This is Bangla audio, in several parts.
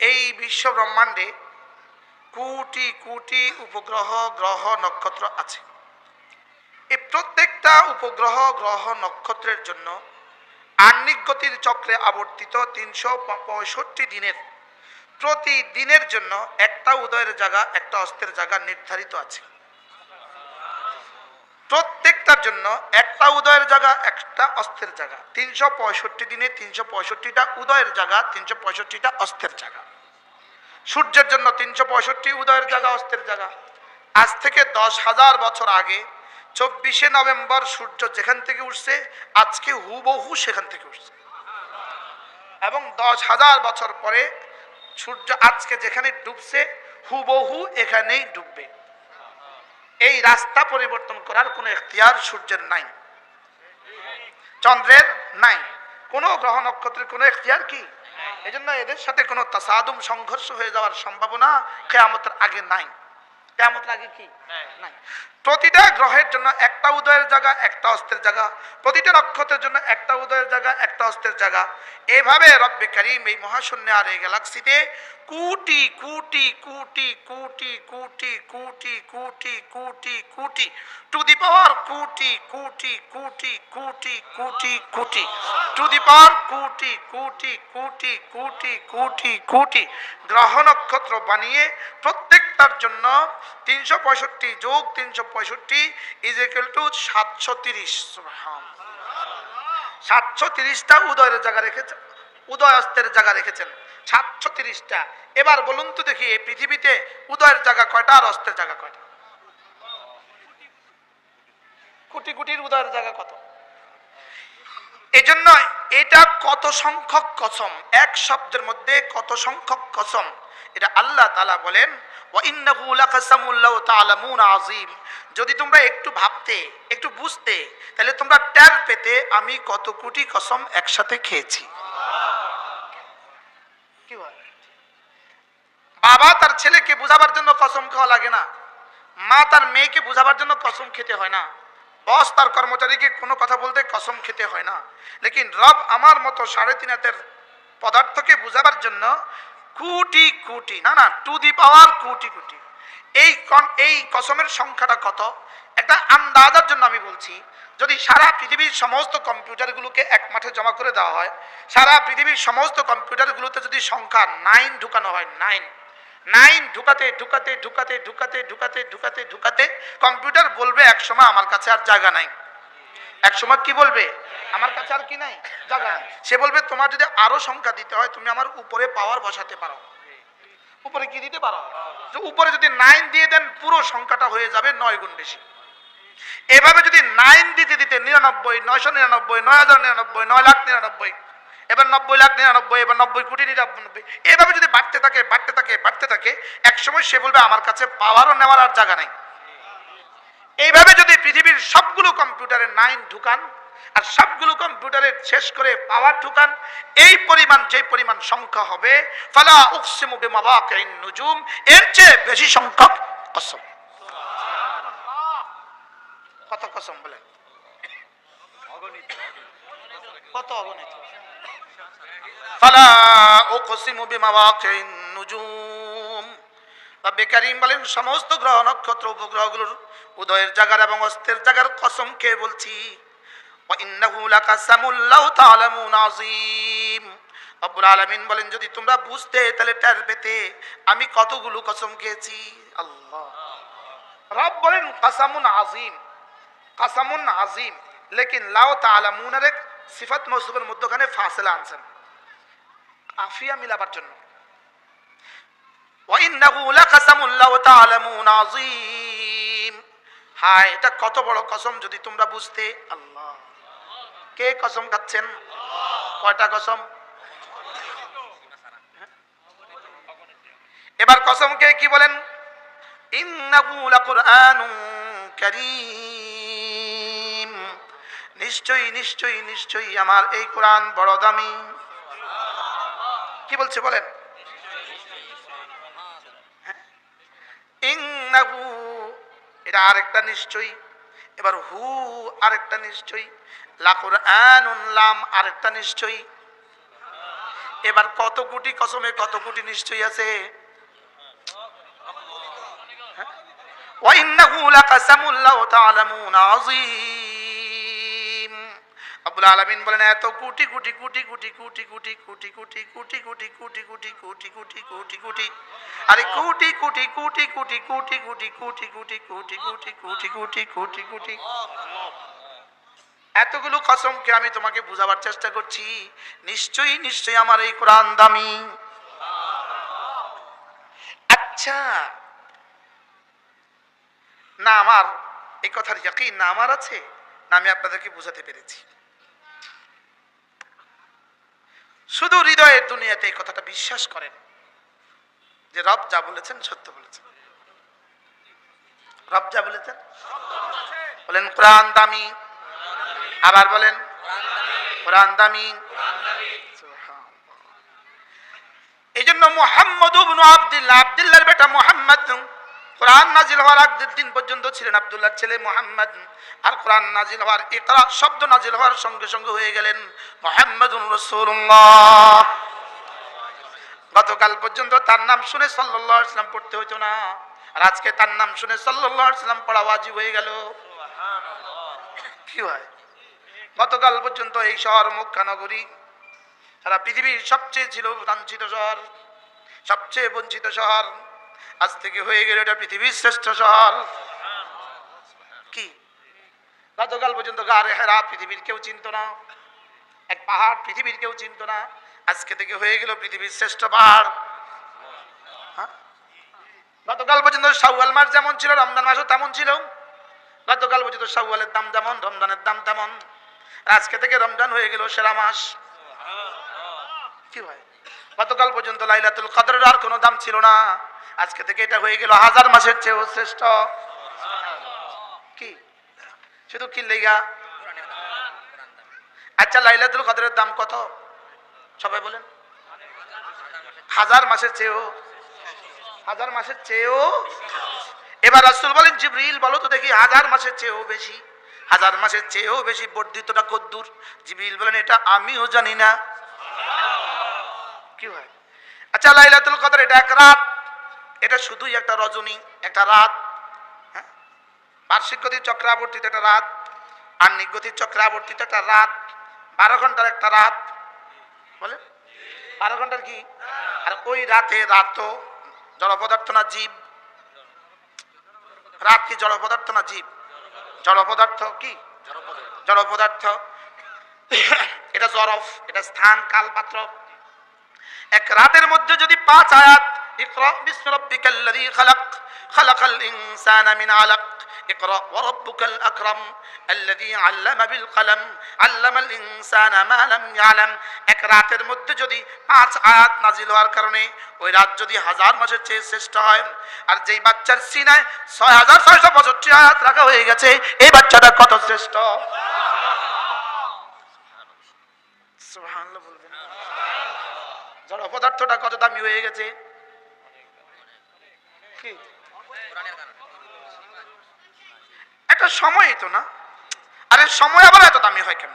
এই বিশ্ব ব্রহ্মাণ্ডে কোটি কোটি উপগ্রহ, গ্রহ, নক্ষত্র আছে। এই প্রত্যেকটা উপগ্রহ, গ্রহ, নক্ষত্রের জন্য আহ্নিক গতির চক্রে আবর্তিত তিনশো পঁয়ষট্টি দিনের। প্রতি দিনের জন্য একটা উদয়ের জায়গা, একটা অস্তের জায়গা নির্ধারিত আছে। প্রত্যেকটার জন্য একটা উদয়ের জায়গা, একটা অস্তের জায়গা। তিনশো পঁয়ষট্টি দিনে তিনশো পঁয়ষট্টিটা উদয়ের জায়গা, তিনশো পঁয়ষট্টিটা অস্তের জায়গা। সূর্যের জন্য তিনশো পঁয়ষট্টি, উদয়ের জায়গা অস্তের জায়গা। আজ থেকে দশ হাজার বছর আগে, চব্বিশে নভেম্বর সূর্য যেখান থেকে উঠছে, আজকে হুবহু সেখান থেকে উঠছে। এবং দশ হাজার বছর পরে সূর্য আজকে যেখানে ডুবছে, হুবহু এখানেই ডুববে। এই রাস্তা পরিবর্তন করার কোনো এখতিয়ার সূর্যের নাই। চন্দ্রের নাই। কোনো গ্রহ নক্ষত্রের কোনো এখতিয়ার কি? এই জন্য এদের সাথে কোনো তাসাদুম সংঘর্ষ হয়ে যাওয়ার সম্ভাবনা কেয়ামতের আগে নাই। কেয়ামতের আগে কি নাই প্রতিটা গ্রহের জন্য একটা উদয়ের জায়গা একটা অস্তের জায়গা প্রতিটা নক্ষত্রের জন্য একটা উদয়ের জায়গা একটা অস্তের জায়গা এভাবে রব্বে করিম এই মহাশূন্য আর এই গ্যালাক্সিতে crore crore crore crore crore crore crore crore crore to the power crore crore crore crore crore crore to the পাওয়ার কোটি কোটি কোটি কোটি কোটি কোটি গ্রহ নক্ষত্র বানিয়ে প্রত্যেকটার জন্য তিনশো পঁয়ষট্টি যোগ তিনশো পঁয়ষট্টি ইজ ইকুয়াল টু সাতশো তিরিশ। সাতশো তিরিশটা উদয়ের জায়গা রেখেছেন উদয় অস্তের জায়গা রেখেছেন। সাতশো তিরিশটা। এবার বলুন তো দেখি, এই পৃথিবীতে উদয়ের জায়গা কয়টা আর অস্তের জায়গা কয়টা? কোটি কোটির উদয়ের জায়গা কত? এজন্য এটা কত সংখ্যক কসম? এক শব্দের মধ্যে কত সংখ্যক কসম? এটা আল্লাহ তালা বলেন যদি তোমরা একটু ভাবতে, একটু বুঝতে, তাহলে তোমরা ট্যাব পেতে আমি কত কোটি কসম একসাথে খেয়েছি। বাবা তার ছেলেকে বুঝাবার জন্য কসম খাওয়া লাগে না। মা তার মেয়েকে বুঝাবার জন্য কসম খেতে হয় না। বস তার কর্মচারীকে কোনো কথা বলতে কসম খেতে হয় না। লেকিন রব আমার মতো সাড়ে তিন হাতের পদার্থকে বুঝাবার জন্য কোটি কোটি, না না টু দি পাওয়ার কোটি কোটি। এই এই কসমের সংখ্যাটা কত? একটা আন্দাজার জন্য আমি বলছি, যদি সারা পৃথিবীর সমস্ত কম্পিউটারগুলোকে এক মাঠে জমা করে দেওয়া হয়, সারা পৃথিবীর সমস্ত কম্পিউটারগুলোতে যদি সংখ্যা নাইন ঢুকানো হয় নাইন নাইন ঢুকাতে ঢুকাতে ঢুকাতে ঢুকাতে ঢুকাতে ঢুকাতে ঢুকাতে, কম্পিউটার বলবে এক সময় আমার কাছে আর জায়গা নাই। এক সময় কি বলবে? আমার কাছে আর কি নাই? জায়গা সে বলবে, তোমার যদি আরও সংখ্যা দিতে হয়, তুমি আমার উপরে পাওয়ার বসাতে পারো। উপরে কি দিতে পারো? যে উপরে যদি নাইন দিয়ে দেন, পুরো সংখ্যাটা হয়ে যাবে নয় গুণ বেশি। এভাবে যদি নাইন দিতে দিতে নিরানব্বই, নয়শো নিরানব্বই, নয় হাজার নিরানব্বই, নয় লাখ নিরানব্বই, এবার নব্বই লাখ নিরানব্বই, এবার নব্বই কোটি নিরানব্বই, এভাবে যদি বাড়তে থাকে বাড়তে থাকে বাড়তে থাকে, এক সময় সে বলবে, আমার কাছে পাওয়ারও নেওয়ার আর জায়গা নাই। এইভাবে যদি পৃথিবীর সবগুলো কম্পিউটারে নাইন ঢুকান, আর সবগুলো কম্পিউটারে শেষ করে পাওয়ার ঢুকান, এই পরিমাণ যে পরিমাণ সংখ্যা হবে, ফালা উকসিমু বিমাওয়াকিন নুজুম, এর চেয়ে বেশি সংখ্যক কসম। কত কসম বলেন? কত অগণিত? ফালা উকসিমু বিমাওয়াকিন নুজুম। রব্বে কারিম বলেন, সমস্ত গ্রহ, নক্ষত্র উপগ্রহগুলোর উদয়ের জাগার এবং অস্তের জাগার কসম খেয়ে বলছি। আব্বুল আলমিন বলেন, যদি তোমরা বুঝতে তাহলে টের পেতে আমি কতগুলো কসম খেয়েছি। আল্লাহ। রব বলেন, কাসামুন আজিম কাসামুন আজিম লেকিন লাও তালামুনের এক সিফাত মৌসুমের মধ্যখানে ফাসলা আনছেন। আফিয়া মিলাবার জন্য। হায়, এটা কত বড় কসম যদি তোমরা বুঝতে। আল্লাহ। কে কসম খাচ্ছেন? কয়টা কসম? এবার কসম কে বলেন? নিশ্চয়ই নিশ্চয়ই নিশ্চয়ই আমার এই কোরআন বড় দামি। কি বলছে বলেন? ইন্নাহু এটা আরেকটা নিশ্চয়ই এবার হু আরেকটা নিশ্চয়ই লাকুর আনুন লাম আরেকটা নিশ্চয়ই এবার কত কোটি কসমে কত কোটি নিশ্চয়ই আছে وإنه لقسم لو تعلمون عظيم আব্বুল আলামিন বলেন এত কোটি কোটি কোটি কোটি কোটি কোটি কোটি কোটি কোটি কোটি কোটি কোটি কোটি কোটি কোটি কোটি আরে কোটি কোটি কোটি কোটি কোটি কোটি কোটি কোটি কোটি কোটি কোটি কোটি কোটি কোটি এতগুলো কসমকে আমি তোমাকে বোঝাবার চেষ্টা করছি নিশ্চয়ই নিশ্চয়ই আমার এই কোরআন দামি আচ্ছা না আমার এই কথার ইয়াকিন না আমার আছে না আমি আপনাদেরকে বোঝাতে পেরেছি শুধু হৃদয়ের দুনিয়াতে এই কথাটা বিশ্বাস করেন যে রব যা বলেছেন সত্য বলেছেন। রব যা বলেছেন? বলেন, কোরআন দামি। আবার বলেন, কোরআন দামি। এই জন্য মোহাম্মদ আব্দুল্লাহ, আব্দুল্লাহর বেটা মোহাম্মদ কোরআন নাজিল হওয়ার আগের দিন পর্যন্ত ছিলেন আব্দুল্লাহর ছেলে মোহাম্মদ। আর কোরআন নাজিল হওয়ার ইকরা শব্দ নাজিল হওয়ার সঙ্গে সঙ্গে হয়ে গেলেন মোহাম্মদুর রাসূলুল্লাহ। গতকাল পর্যন্ত তার নাম শুনে সাল্লাল্লাহু আলাইহি সাল্লাম পড়তে হতো না। আর আজকে তার নাম শুনে সাল্লাল্লাহু আলাইহি সাল্লাম পড়া ওয়াজিব হয়ে গেল। কি হয়? গতকাল পর্যন্ত এই শহর মক্কা নগরী, সারা পৃথিবীর সবচেয়ে ছিল লাঞ্ছিত শহর, সবচেয়ে বঞ্চিত শহর। আজ থেকে হয়ে গেল এটা পৃথিবীর শ্রেষ্ঠ শহর। কি? গতকাল পর্যন্ত গারে হেরা পৃথিবীর কেউ চিনত না। এক পাহাড় পৃথিবীর কেউ চিনত না। আজকে থেকে হয়ে গেল পৃথিবীর শ্রেষ্ঠ পাহাড়। হ্যাঁ? গতকাল পর্যন্ত শাওয়াল মাস যেমন ছিল, রমজান মাসও তেমন ছিল। গতকাল পর্যন্ত শাওয়ালের দাম যেমন, রমজানের দাম তেমন। আজকে থেকে রমজান হয়ে গেল সেরা মাস। কি ভাই? গতকাল পর্যন্ত লাইলাতুল কদরের আর কোনো দাম ছিল না। আজকে থেকে এটা হয়ে গেল হাজার মাসের চেয়েও শ্রেষ্ঠ। কি? শুধু কি লেগা? আচ্ছা লাইলাতুল কদরের দাম কত? সবাই বলেন। হাজার মাসের চেয়েও। হাজার মাসের চেয়েও। এবার রাসূল বলেন, জিবরিল, বলো তো দেখি, হাজার মাসের চেয়েও বেশি। হাজার মাসের চেয়েও বেশি বর্ধিতটা কদ্দুর। জিবরিল বলেন, এটা আমিও জানি না। কি হয়? আচ্ছা লাইলাতুল কদর, এটা এক রাত। এটা শুধুই একটা রজনী, একটা রাত হ্যাঁ? বার্ষিক গতির চক্রাবর্তিত একটা রাত আন্নিক গতির চক্রাবর্তিত একটা রাত, বারো ঘণ্টার একটা রাত, বলে? বারো ঘণ্টার কি? আর ওই রাতে রাত তো জড় পদার্থ না জীব? রাত কি জড় পদার্থ না জীব? জড় পদার্থ কি? জড় পদার্থ এটা জরফ, এটা স্থান কাল পাত্র এক রাতের মধ্যে যদি পাঁচ আয়াত ইকরা বিসমি রাব্বিকাল লাযী খালাক খালাকাল ইনসানা মিন আলাক اقرأ وربك الأكرم الذي علم بالقلم علم الإنسان ما لم يعلم এক রাতের মধ্যে যদি পাঁচ আয়াত নাজিল হওয়ার কারণে ওই রাত যদি হাজার মাসের চেয়ে শ্রেষ্ঠ হয় আর যেই বাচ্চার সিনায় ছয় হাজার ছয়শো পঁয়ষট্টি আয়াত রাখা হয়ে গেছে এই বাচ্চাটা কত শ্রেষ্ঠ সুবহানাল্লাহ বলবেন জড় পদার্থটা কত দামি হয়ে গেছে কি? একটা সময় তো না। আরে সময় আবার এত দামি হয় কেন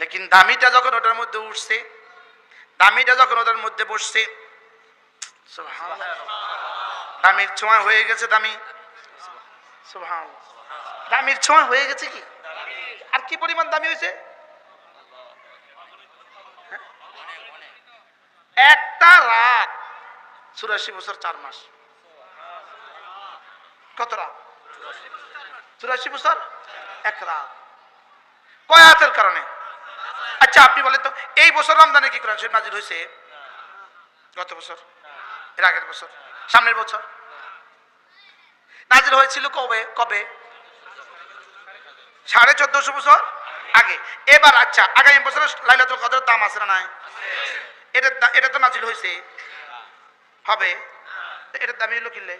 লেকিন দামিটা যখন ওটার মধ্যে উঠছে দামিটা যখন ওটার মধ্যে বসছে। দামির ছোঁয়া হয়ে গেছে দামি। দামির ছোঁয়া হয়ে গেছে কি? আর কি পরিমাণ দামি হয়েছে? একটা রাত। চুরাশি বছর চার মাস। কত রাত চুরাশি বছর? এক রাত। কয়াতের কারণে? আচ্ছা আপনি বলেন তো, এই বছর রমজানে কি কোরআন শরীফ নাজির হয়েছে? গত বছর? এর আগের বছর? সামনের বছর? নাজির হয়েছিল কবে? কবে? সাড়ে চোদ্দশো বছর আগে। এবার আচ্ছা আগামী বছর লাইলাতুল কদরের দাম আছে না নাই? এটা এটা তো নাজিল হয়েছে। হবে? তো এটার দামি হলো কিনলে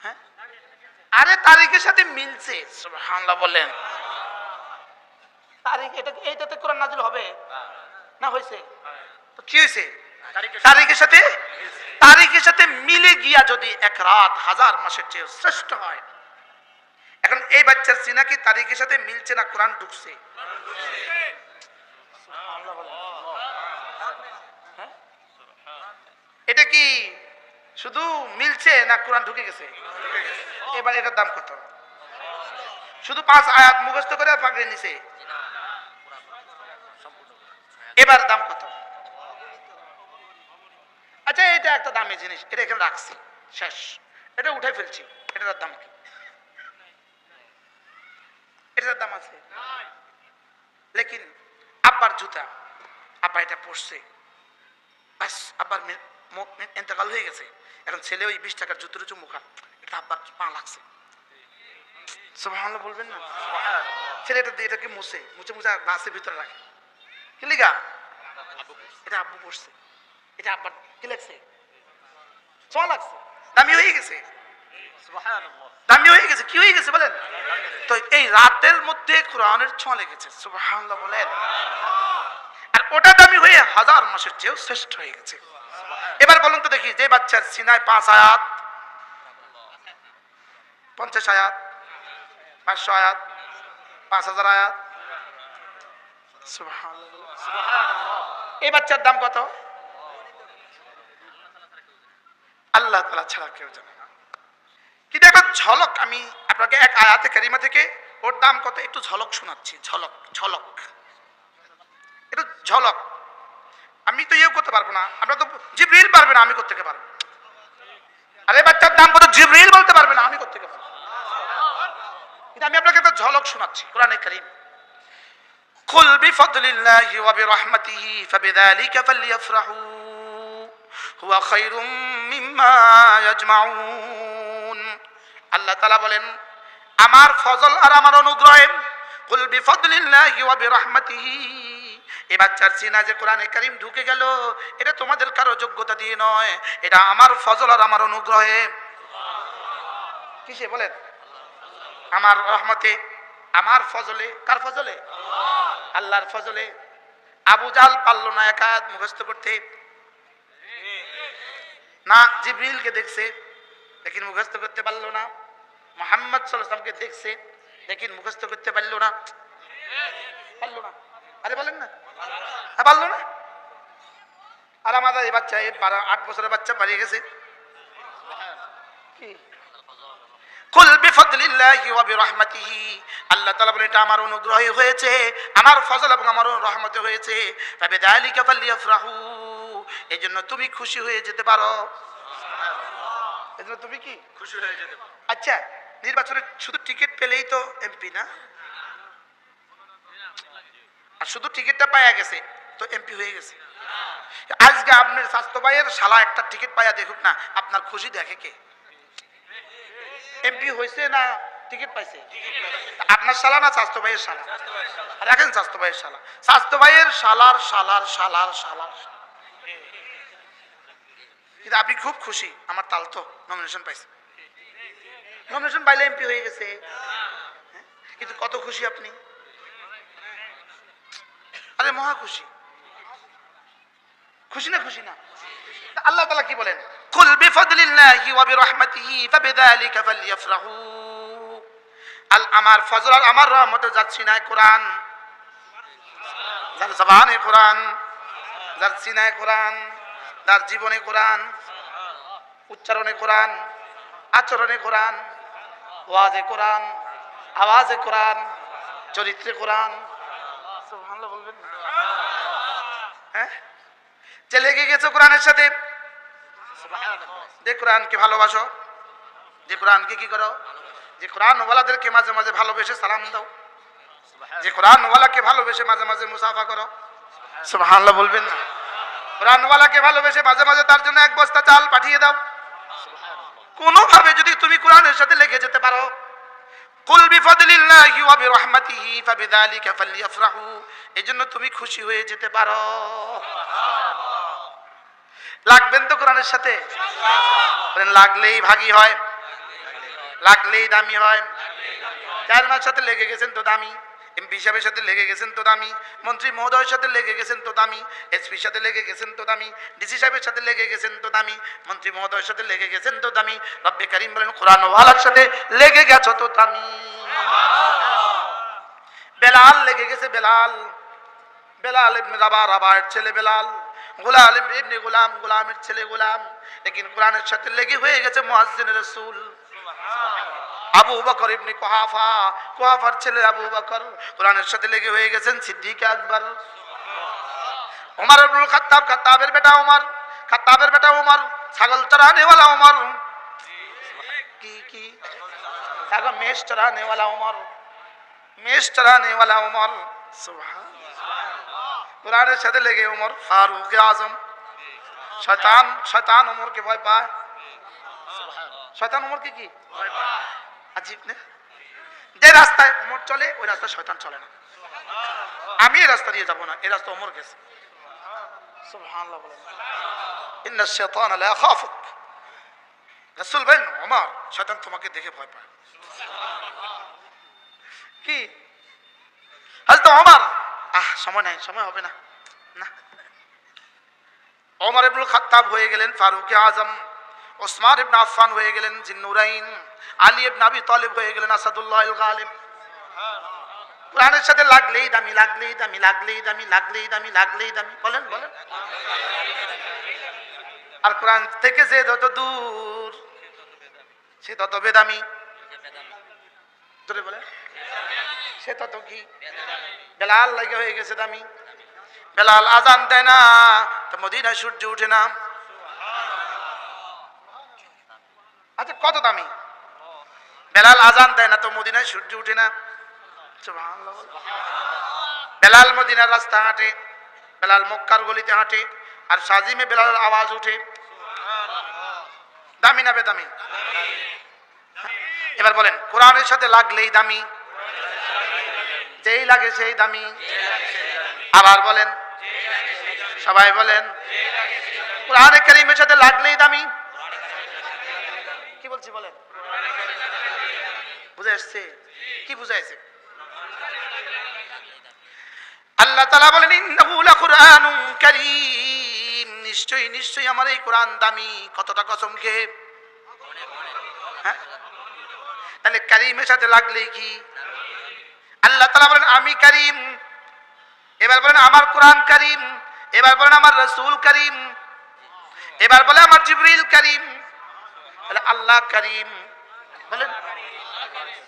হ্যাঁ? আরে তারিখের সাথে মিলছে। সুবহানাল্লাহ বলেন। তারিখ এটা এইটাতে কোরআন নাজিল হবে? না হয়েছে? তো কি হয়েছে? তারিখের সাথে তারিখের সাথে? মিলে গিয়া যদি এক রাত হাজার মাসের চেয়ে শ্রেষ্ঠ হয়। এখন এই বাচ্চার সিনা কি তারিখের সাথে মিলছে না কোরআন ঢুকছে? এটা কি শুধু মিলছে না কোরআন ঢুকে গেছে? এবার এটার দাম কত? শুধু পাঁচ আয়াত মুখস্থ করে পাকড়ে নিছে? এবার দাম কত? আচ্ছা এটা একটা দামি জিনিস, এটা এখানে রাখছি, শেষ। এটা উঠে ফেলছি, এটার দাম কি? এটার দাম আছে? লেকিন আব্বার জুতা, আব্বা এটা পড়ছে ব্যাস আব্বার এতেকাল হয়ে গেছে। এখন ছেলে ওই বিশ টাকার জুতোর চুমুখা এটা আব্বার পা লাগছে। বলবেন না? ছেলে এটা এটাকে মুছে। মুছে মুছে বাসের ভিতরে রাখে। কি লিগা? এটা আব্বু পড়ছে এটা আব্বার কি লাগছে? ছ লাগছে। দামি হয়ে গেছে। দামি হয়ে গেছে। কি হয়ে গেছে বলেন? তো এই রাতের মধ্যে কোরআনের ছ লেগেছে। সুবহানাল্লাহ বলেন। আর ওটা দামি হয়ে হাজার মাসের চেয়েও শ্রেষ্ঠ হয়ে গেছে। বলুন তো দেখি, যে বাচ্চার সিনায় পাঁচ আয়াত, পঞ্চাশ আয়াত, পাঁচশো আয়াত, পাঁচ হাজার আয়াত। এই বাচ্চার দাম কত? আল্লাহ তালা ছাড়া কেউ জানে না। কিন্তু একটা ঝলক, আমি আপনাকে এক আয়াতে কারিমা থেকে ওর দাম কত? একটু ঝলক শোনাচ্ছি, ঝলক ঝলক। একটু ঝলক। আমি তো ইয়ে করতে পারবো না আমরা তো জিব্রিল পারবে না আমি করতে পারবো আরে বাচ্চার দাম কত জিব্রিল বলতে পারবে না আমি করতে পারবো কিন্তু আমি আপনাকে একটা ঝলক শোনাচ্ছি কোরআনে কারিম قل بفضل الله وبرحمته فبذلك فليفرحوا هو خير مما يجمعون আল্লাহ তাআলা বলেন আমার ফজল আর আমার অনুগ্রহে কুল বিফদলিল্লাহি ওয়া বিরহমাতিহি এই বাচ্চার সিনা যে কোরআনে কারিম ঢুকে গেল, এটা তোমাদের কারও যোগ্যতা দিয়ে নয়, এটা আমার ফজল আর আমার অনুগ্রহে। কিসে বলেন? আমার রহমতে, আমার ফজলে, কার ফজলে? আল্লাহর ফজলে। আবু জাল পারল না একাত মুখস্থ করতে। না, জিব্রিলকে দেখছে, লেকিন মুখস্থ করতে পারল না। মোহাম্মদ সাল্লামকে দেখছে, লেকিন মুখস্থ করতে পারল না। পারল না। আরে বলেন না। পারল না? আর আমাদের এই বাচ্চা এই বারো আট বছরের বাচ্চা পালিয়ে গেছে। কুল বিফদলিল্লাহি ওয়া বিরহমাতিহি। আল্লাহ তাআলা বলে এটা আমার অনুগ্রহে হয়েছে আমার ফজল এবং আমার রহমতে হয়েছে। তবে যালিকা ফালিয়াফরাহু। এজন্য তুমি খুশি হয়ে যেতে পারো। এজন্য তুমি কি? খুশি হয়ে যেতে পারে। আচ্ছা নির্বাচনে শুধু টিকিট পেলেই তো এমপি না? আর শুধু টিকিটটা পাওয়া গেছে, তো এমপি হয়ে গেছে। আজকে আপনার স্বাস্থ্য ভাইয়ের শালা একটা টিকিট পাইয়া দেখুক না, আপনার খুশি দেখে কে? এমপি হয়েছে না টিকিট পাইছে? আপনার শালা না স্বাস্থ্য ভাইয়ের শালা? রাখেন স্বাস্থ্য ভাইয়ের শালা। স্বাস্থ্য ভাইয়ের শালার শালার শালার শালার। শালা। কিন্তু আপনি খুব খুশি, আমার তাল তো নমিনেশন পাইছে। নমিনেশন পাইলে এমপি হয়ে গেছে। হ্যাঁ? কিন্তু কত খুশি আপনি? আরে, মহা খুশি। খুশি না খুশি না? আল্লাহ তালা কি বলেন? কুল বিফদলিল্লাহি ওয়া বিরহমাতিহি ফাবিযালিকা ফালইফরাহু আল আমার ফজল আর আমার রহমতে যাচ্ছি না কোরআন। যার জবানে কোরআন, যার সিনায় কোরআন, যার জীবনে কোরআন, উচ্চারণে কোরআন, আচরণে কোরআন, ওয়াজে কোরআন, আওয়াজে কোরআন, চরিত্রে কোরআন হ্যাঁ? যে লেগে কোরআনের সাথে। যে কোরআনকে ভালোবাসো, যে কোরআনকে করো? যে মাঝে মাঝে ভালোবেসে দাও। যে ভালোবেসে মাঝে মাঝে মুসাফা করো। বলবেন ভালোবেসে মাঝে মাঝে তার জন্য এক বস্তা চাল পাঠিয়ে দাও। কোনোভাবে যদি তুমি কোরআনের সাথে লেগে যেতে পারো কুল বিফদলিল্লাহি ওয়া বিরহমাতিহি ফাবিযালিকা ফালইফরাহু এজন্য তুমি খুশি হয়ে যেতে পারো। লাগবেন তো কোরআনের সাথে? লাগলেই ভাগি হয়, লাগলেই দামি হয়। চার মাস সাথে লেগে গেছেন তো দামি। এমপি সাহেবের সাথে লেগে গেছেন তো দামি মন্ত্রী মহোদয়ের সাথে লেগে গেছেন তো দামি এসপির সাথে লেগে গেছেন তো দামি ডিসি সাহেবের সাথে লেগে গেছেন তো দামি মন্ত্রী মহোদয়ের সাথে লেগে গেছেন তো দামি রব্বে করিম বলেন, কোরআন ওয়ালার সাথে লেগে গেছো তো দামি বেলাল লেগে গেছে বেলাল। বেলাল ইবনে রাবা রাবার ছেলে বেলাল। গোলাম এমনি গোলাম, গোলামের ছেলে গোলাম। লেকিন কোরআনের সাথে লেগে হয়ে গেছে মুয়াজ্জিন রাসূল। আবু বকর ইবনে কোহাফা। কোহাফার ছেলে আবু বকর। কোরআনের সাথে লেগে হয়ে গেছেন সিদ্দিক আকবর। ওমর আব্দুল খাত্তাব খাত্তাবের বেটা ওমর খাত্তাবের বেটা ওমর ছাগল চড়ানেওয়ালা ওমর কি কি? ছাগল মেষ চড়ানেওয়ালা ওমর মেষ চড়ানেওয়ালা ওমর সুবহান কোরআনের সাথে লেগে ওমর ফারুক আজম। শয়তান শয়তান ওমরকে ভয় পায়। শয়তান ওমরকে কি? ভয় পায়। আজীব না? যে রাস্তায় ওমর চলে, ওই রাস্তায় শয়তান চলে না। আমি এই রাস্তা দিয়ে যাব না, এই রাস্তা ওমর গেছে। তোমাকে দেখে ভয় পায়। কি? ওমর আহ, সময় নাই, সময় হবে না। না। হয়ে গেলেন ফারুক আজম। ওসমান ইবনে আফফান হয়ে গেলেন জিন্নুরাইন আলী ইবনে আবি তালিব হয়ে গেলেন আসাদুল্লাহ গালিব। কোরআনের সাথে লাগলেই দামি লাগলেই দামি লাগলেই দামি লাগলেই দামি লাগলেই দামি। বলেন বলেন। আর কোরআন থেকে যে যত দূর, সে তত বেদামি। জোরে বলেন। সে তত কি? বেলাল লাগে হয়ে গেছে দামি। বেলাল আজান দেয় না, তো মদিনা সূর্য উঠে না। আচ্ছা কত দামি? বেলাল আজান দেয় না তো মদিনায়? সূর্য উঠে না? বেলাল মদিনার রাস্তা হাঁটে বেলাল মক্কার গলিতে হাঁটে আর সাজিমে বেলালের আওয়াজ উঠে। দামি না বেদামি? এবার বলেন কোরআনের সাথে লাগলেই দামি? যেই লাগে সেই দামি? আবার বলেন সবাই বলেন কোরআনে কারিমের সাথে লাগলেই দামি? বলছি, বলেন। বুঝে আসছে? কি বুঝাইছে? আল্লাহ তালা বলেন, ইন্নাহু লাকুরআনুন কারীম। নিশ্চয়ই নিশ্চয়ই আমার এই কোরআন দামি। কতটা কসম খেয়ে হ্যাঁ? তাহলে কারিমের সাথে লাগলেই কি? আল্লাহ তালা বলেন, আমি কারিম। এবার বলেন, আমার কোরআন কারিম। এবার বলেন, আমার রসুল করিম। এবার বলে, আমার জিবরিল করিম। তাহলে আল্লাহ করিম বলেন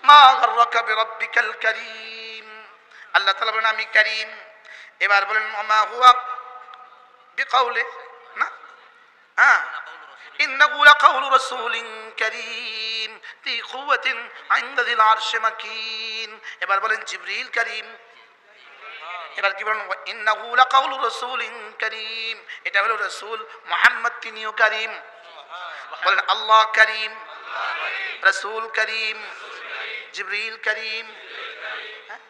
মা গর্রকা বিরব্বিকাল করিম আল্লাহ তাআলা বলেন আমি করিম এবার বলেন মা হুয়া বিকাউলে না হ্যাঁ إنه لقول رسول كريم ذي قوة عند ذي العرش مكين এবার বলেন জিবরিল করিম এবার কি বলেন ইন্নাহু লাকাউলু রাসূলিন কারীম এটা হলো রাসূল মুহাম্মদ তিনিও করিম বলেন, আল্লাহ করিম, রাসূল করিম, জিবরিল করিম। হ্যাঁ?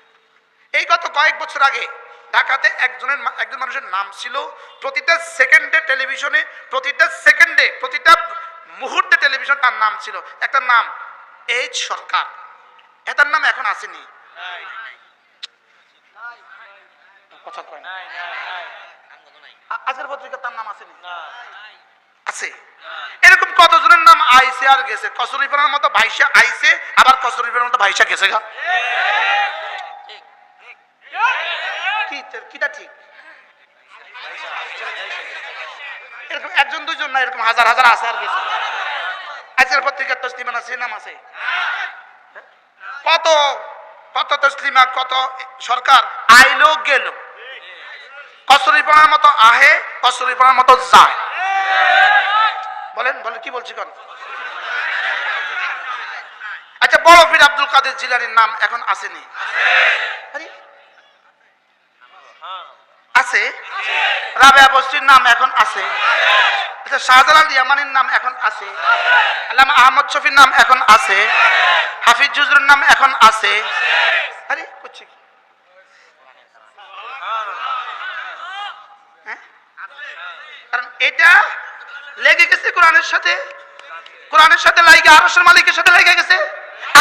এই গত কয়েক বছর আগে ঢাকাতে একজনের একজন মানুষের নাম ছিল প্রতিটা সেকেন্ডে টেলিভিশনে, প্রতিটা সেকেন্ডে, প্রতিটা মুহূর্তে টেলিভিশন তার নাম ছিল। একটা নাম, এইচ সরকার। এটার নাম এখন আসেনি। আজকের পত্রিকা তার নাম আসেনি? আছে। এরকম কতজনের নাম আইসে আর গেছে? কসরিফানের মতো ভাইসা আইসে আবার কসরিফানের মতো ভাইসা গেছে গা। কিটা ঠিক? একজন, দুইজন না, এরকম হাজার হাজার আছে আর গেছে। আজকের পত্রিকার তসলিমান আছে নাম আছে। কত কত তসলিমা, কত সরকার আইলো, গেল। কসরিপনার মতো আহে কসরিপনার মতো যায়। বলেন বলেন, কি বলছি কোন? আচ্ছা বড় পীর আব্দুল কাদের জিলানির নাম এখন আসেনি। আছে? রাবেয়া নাম এখন আছে। আচ্ছা শাহজালাল নাম এখন আছে। আহমদ শফির নাম এখন আছে। হাফিজ জুজুরের নাম এখন আছে। আরে, করছে হ্যাঁ? কারণ এটা লেগে গেছে কোরআনের সাথে? কোরআনের সাথে লাইগে আরশের মালিকের সাথে লেগে গেছে?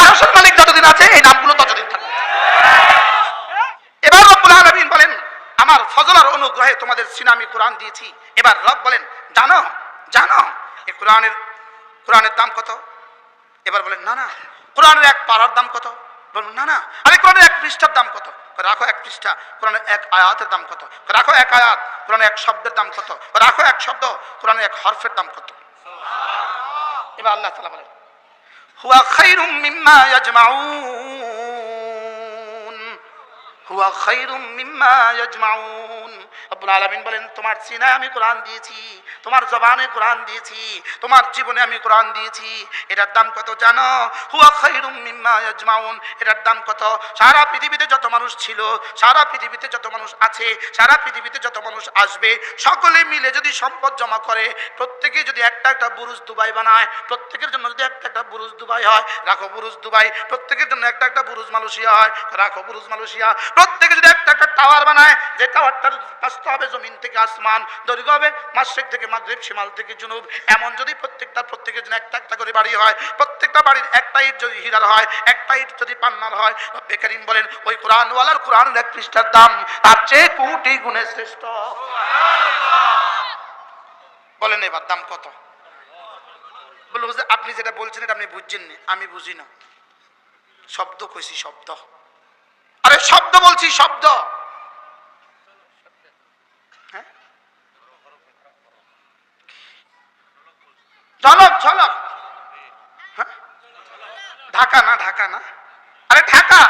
আরশের মালিক যতদিন আছে, এই নামগুলো ততদিন থাকবে। এবার রব্বুল আলামিন বলেন, আমার ফজলার অনুগ্রহে তোমাদের সিনামি কোরআন দিয়েছি। এবার রব বলেন, জানো জানো এই কোরআনের কোরআনের দাম কত? এবার বলেন, না না, কোরআনের এক পাড়ার দাম কত? বলুন না না, আরে কোরআনের এক পৃষ্ঠার দাম কত? রাখো এক পৃষ্ঠা, কোরআনের এক আয়াতের দাম কত? রাখো এক আয়াত, কোরআনের এক শব্দের দাম কত? রাখো এক শব্দ, কোরআনের এক হরফের দাম কত? এবার আল্লাহ তালা বলেন, হুয়া খাইরুম মিম্মা ইয়াজমাউন। হুয়া মিম্মা বলেন, তোমার আমি কোরআন দিয়েছি, তোমার কোরআন দিয়েছি, তোমার জীবনে আমি কোরআন দিয়েছি। এটার দাম কত জানো? হুয়া মিম্মা এটার দাম কত? সারা পৃথিবীতে যত মানুষ ছিল, সারা পৃথিবীতে যত মানুষ আছে, সারা পৃথিবীতে যত মানুষ আসবে, সকলে মিলে যদি সম্পদ জমা করে, প্রত্যেকে যদি একটা একটা বুরুজ দুবাই বানায়, প্রত্যেকের জন্য যদি একটা একটা বুরুজ দুবাই হয়, রাখো বুরুজ দুবাই, প্রত্যেকের জন্য একটা একটা বুরুজ মালয়েশিয়া হয়, রাখো বুরুজ মালয়েশিয়া প্রত্যেকে যদি একটা একটা টাওয়ার বানায়, যে টাওয়ারটার আসতে হবে জমিন থেকে আসমান, দৈর্ঘ্য হবে মাসিক থেকে মাগরিব, শিমাল থেকে জুনুব। এমন যদি প্রত্যেকটা প্রত্যেকের জন্য একটা একটা করে বাড়ি হয়, প্রত্যেকটা বাড়ির একটা ইট যদি হীরার হয়, একটা ইট যদি পান্নার হয় বেকারিম বলেন, ওই কোরআনওয়ালার কোরআনের এক পৃষ্ঠার দাম, তার চেয়ে কোটি গুণে শ্রেষ্ঠ। বলেন এবার দাম কত? বলব যে আপনি যেটা বলছেন এটা আপনি বুঝছেন না আমি বুঝি না। শব্দ কইছি, শব্দ। আরে শব্দ বলছি, শব্দ। হ্যাঁ? ঝলক ঝলক। হ্যাঁ? ঢাকা না ঢাকা না? আরে ঢাকা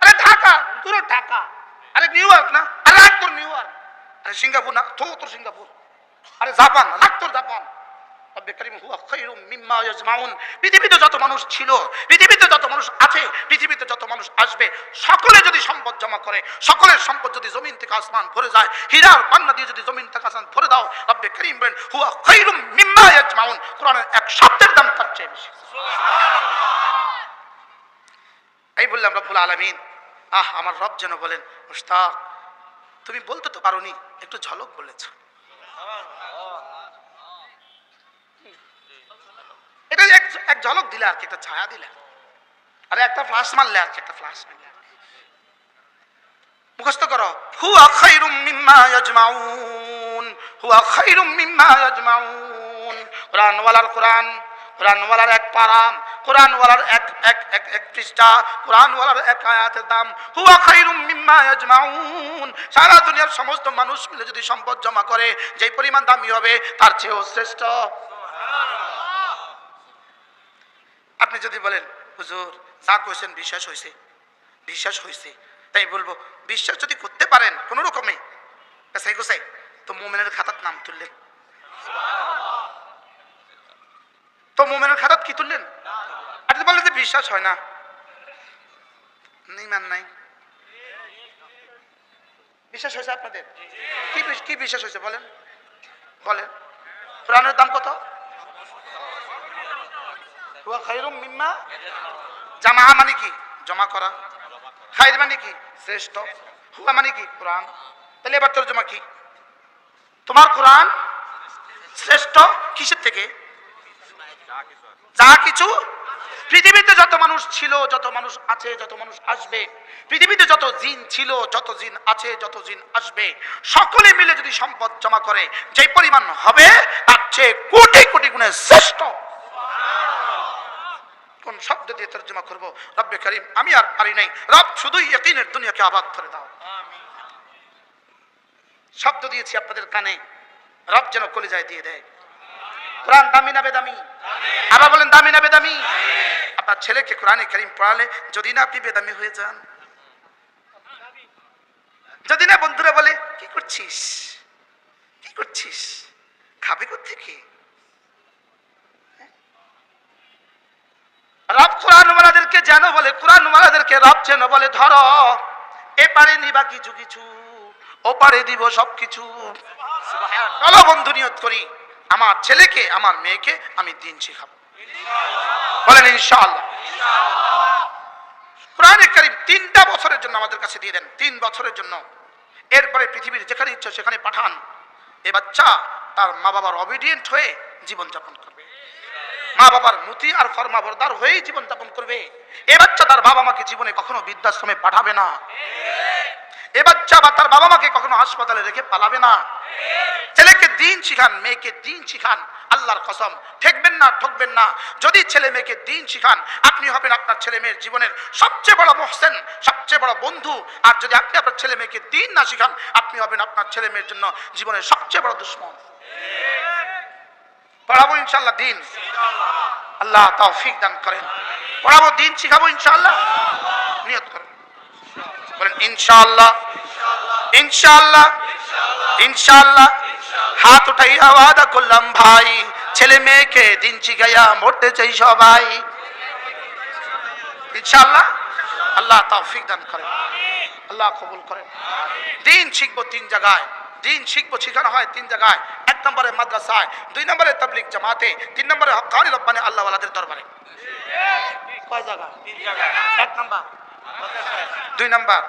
আরে ঢাকা পুরো ঢাকা। আরে নিউ ইয়র্ক না? আরে নিউ ইয়র্ক। আরে সিঙ্গাপুর না? তোর সিঙ্গাপুর। আরে জাপান তোর জাপান। পৃথিবীতে যত মানুষ ছিল, পৃথিবীতে যত মানুষ আছে, পৃথিবীতে যত মানুষ আসবে, সকলে যদি সম্পদ জমা করে, সকলের সম্পদ যদি জমিন থেকে আসমান ভরে যায়, হীরার পান্না দিয়ে যদি জমিন থেকে আসমান ভরে দাও, রব্বে কারিম বলেন, হুয়া খায়রুম মিম্মা ইয়াজমাউন। কোরআনের এক শব্দের দাম তার চেয়ে বেশি। এই বললাম, রব্বুল আলামিন। আহ, আমার রব যেন বলেন মুশতাক তুমি বলতে তো পারোনি, একটু ঝলক বলেছ এটা এক ঝলক দিলে আর কি, একটা ছায়া দিলে। আরে একটা ফ্লাশ মারলে আর কি, একটা ফ্লাশ মারলে মুখস্থ করো। হুয়া খাইরুম মিম্মা ইয়াজমাউন, হুয়া খাইরুম মিম্মা ইয়াজমাউন। কোরআন ওয়ালার কোরআন কোরআন ওয়ালার এক পারাম কোরআন ওয়ালার এক এক এক এক পৃষ্ঠা কোরআন ওয়ালার এক আয়াতের দাম। হুয়া খাইরুম মিম্মা ইয়াজমাউন। সারা দুনিয়ার সমস্ত মানুষ মিলে যদি সম্পদ জমা করে, যেই পরিমাণ দামি হবে, তার চেয়েও শ্রেষ্ঠ। আপনি যদি বলেন, হুজুর, যা কইছেন বিশ্বাস হয়েছে বিশ্বাস হয়েছে তাই বলব, বিশ্বাস যদি করতে পারেন, কোনো রকমে। পেশাই গোসাই, তো মোমেনের খাতার নাম তুললেন। তো মোমেনের খাতাত কি তুললেন? আর যদি বলেন যে বিশ্বাস হয় না। নাই। বিশ্বাস হয়েছে আপনাদের? কি বিশ্বাস হয়েছে বলেন? বলেন। কোরআনের দাম কত? হুয়া মানে কি? জমা করা। খাইর মানে কি? শ্রেষ্ঠ। হুয়া মানে কি? কোরআন। তাহলে এবার তোর জমা কি? তোমার কোরআন শ্রেষ্ঠ কিসের থেকে? যা কিছু। পৃথিবীতে যত মানুষ ছিল, যত মানুষ আছে, যত মানুষ আসবে, পৃথিবীতে যত জিন ছিল, যত জিন আছে, যত জিন আসবে, সকলে মিলে যদি সম্পদ জমা করে যে পরিমাণ হবে, তার চেয়ে কোটি কোটি গুণে শ্রেষ্ঠ। কোন শব্দ দিয়ে তর্জমা করব? রব্বে করিম, আমি আর পারি নাই। রব শুধুই ইয়কিনের দুনিয়াকে আবাদ করে দাও। শব্দ দিয়েছি আপনাদের কানে। রব যেন কলিজায় দিয়ে দেয়। কোরআন দামি না বেদামি? আবার বলেন, দামি না বেদামি? আপনার ছেলেকে কোরআনে করিম পড়ালে যদি না আপনি বেদামি হয়ে যান। যদি না বন্ধুরা বলে, কি করছিস কি করছিস খাবে থেকে রব কোরআন ওয়ালাদেরকে যেন বলে ওয়ালাদেরকে রব যেন বলে ধরো এপারে নিবা কিছু কিছু ওপারে দিব সব কিছু। চলো বন্ধু, নিয়ত করি, আমার ছেলেকে, আমার মেয়েকে আমি দিন শেখাবো। বলেন, ইনশাআল্লাহ। কোরআনে কারিম তিনটা বছরের জন্য আমাদের কাছে দিয়ে দেন, তিন বছরের জন্য। এরপরে পৃথিবীর যেখানে ইচ্ছা সেখানে পাঠান। এ বাচ্চা তার মা বাবার অবিডিয়েন্ট হয়ে জীবনযাপন করবে। মা বাবার মুতি আর ফরমাবরদার হয়েই জীবনযাপন করবে। এ বাচ্চা তার বাবা মাকে জীবনে কখনো বৃদ্ধাশ্রমে পাঠাবে না। এ বাচ্চা বা তার বাবা মাকে কখনো হাসপাতালে রেখে পালাবে না। ছেলেকে দিন শিখান, মেয়েকে দিন শিখান, আল্লাহর কসম। ঠেকবেন না, ঠকবেন না। যদি ছেলে মেয়েকে দিন শিখান, আপনি হবেন আপনার ছেলে মেয়ের জীবনের সবচেয়ে বড় মোহসেন, সবচেয়ে বড় বন্ধু। আর যদি আপনি আপনার ছেলে মেয়েকে দিন না শিখান, আপনি হবেন আপনার ছেলে মেয়ের জন্য জীবনের সবচেয়ে বড় দুশ্মন। পড়াবো ইনশাল্লাহ দিন। আল্লাহ তৌফিক দান করেন। পড়াবো, দিন শিখাবো ইনশাআল্লাহ। নিয়ত করেন। বলেন, ইনশাআল্লাহ। ইনশাআল্লাহ। ইনশাআল্লাহ। হাত উঠাই আওয়াদা করলাম ভাই। ছেলে মেয়েকে দিন শিখাইয়া মরতে চাই সবাই। ইনশাআল্লাহ। আল্লাহ তৌফিক দান করেন। আল্লাহ কবুল করেন। দিন শিখব তিন জায়গায়। দিন শিখব শিখানো হয় তিন জায়গায়। নম্বরে মাদ্রাসায়, দুই নম্বরে তাবলিক জামাতে, তিন নম্বরে হকানি রব্বানি আল্লাহ ওয়ালাদের দরবারে। কয় নাম্বার। দুই নাম্বার।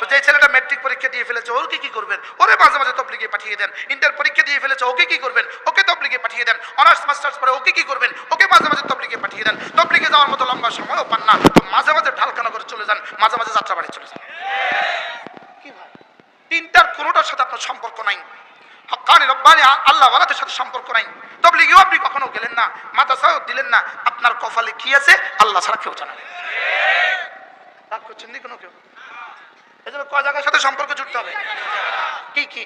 তো যে ছেলেটা ম্যাট্রিক পরীক্ষা দিয়ে ফেলেছে ওকে কি করবেন? ওরে মাঝে মাঝে তবলিগে পাঠিয়ে দেন। ইন্টার পরীক্ষা দিয়ে ফেলেছে, ওকে কি করবেন? ওকে তবলিগে পাঠিয়ে দেন। অনার্স মাস্টার্স পরে ওকে কি করবেন? ওকে মাঝে মাঝে তবলিগে পাঠিয়ে দেন। তবলিগে যাওয়ার মতো লম্বা সময়ও পান না। তো মাঝে মাঝে ঢালকানা করে চলে যান, মাঝে মাঝে যাত্রা বাড়ি চলে যান। তিনটার কোনোটার সাথে আপনার সম্পর্ক নাই। হকানি রব্বানি আল্লাহ ওয়ালাদের সাথে সম্পর্ক নাই। তবলিগেও আপনি কখনো গেলেন না মাদ্রাসাও দিলেন না, আপনার কপালে কি আছে, আল্লাহ ছাড়া কেউ জানে না। রাগ করছেন কোনো কেউ? এই জন্য জায়গার সাথে সম্পর্ক জুড়তে হবে? কি কি?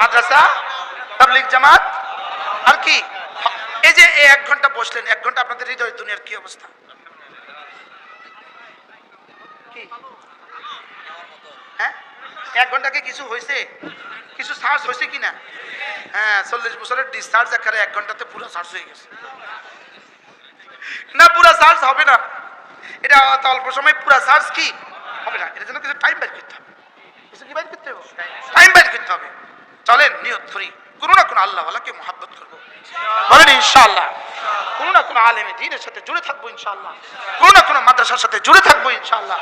মাদ্রাসা, তাবলিগ জামাত, আর কি? এই যে এক ঘণ্টা বসলেন, এক ঘণ্টা আপনাদের হৃদয়, দুনিয়ার কি অবস্থা? কি? হ্যাঁ? এক ঘন্টাকে কিছু হয়েছে কিছু চার্জ হয়েছে কি না হ্যাঁ চল্লিশ বছরের ডিসচার্জ একারে এক ঘন্টাতে পুরো চার্জ হয়ে গেছে। না, পুরো চার্জ হবে না। এটা অল্প সময় পুরো চার্জ কি? হবে না। এটার জন্য কিছু টাইম বের করতে হবে। কিছু কি করতে হবে? টাইম করতে হবে। চলেন, নিয়ত করি। কোনো না কোনো আল্লাহ আল্লাহকে মহাব্বত করব। বলেন, ইনশাআল্লাহ। কোনো না কোনো আলেমে দিনের সাথে জুড়ে থাকব, ইনশাআল্লাহ। কোনো না কোনো মাদ্রাসার সাথে জুড়ে থাকব, ইনশাআল্লাহ।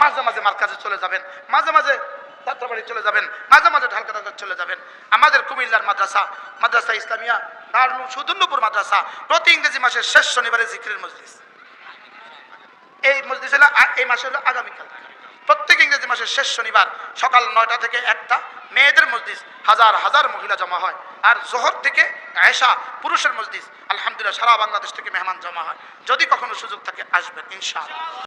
মাঝে মাঝে মার কাছে চলে যাবেন। মাঝে মাঝে যাত্রাবাড়ি চলে যাবেন, মাঝে মাঝে ঢালকা ঢালকা চলে যাবেন। আমাদের কুমিল্লার মাদ্রাসা মাদ্রাসা ইসলামিয়া, দারুল সুদুল্লপুর মাদ্রাসা, প্রতি ইংরেজি মাসের শেষ শনিবারে জিক্রের মজলিস। এই মসজিদ হলো এই মাসে হলো আগামীকাল। প্রত্যেক ইংরেজি মাসের শেষ শনিবার সকাল নয়টা থেকে একটা মেয়েদের মসজিদ হাজার হাজার মহিলা জমা হয়। আর জোহর থেকে আয়েশা পুরুষের মসজিদ আলহামদুলিল্লাহ সারা বাংলাদেশ থেকে মেহমান জমা হয়। যদি কখনো সুযোগ থাকে আসবেন, ইনশাআল্লাহ।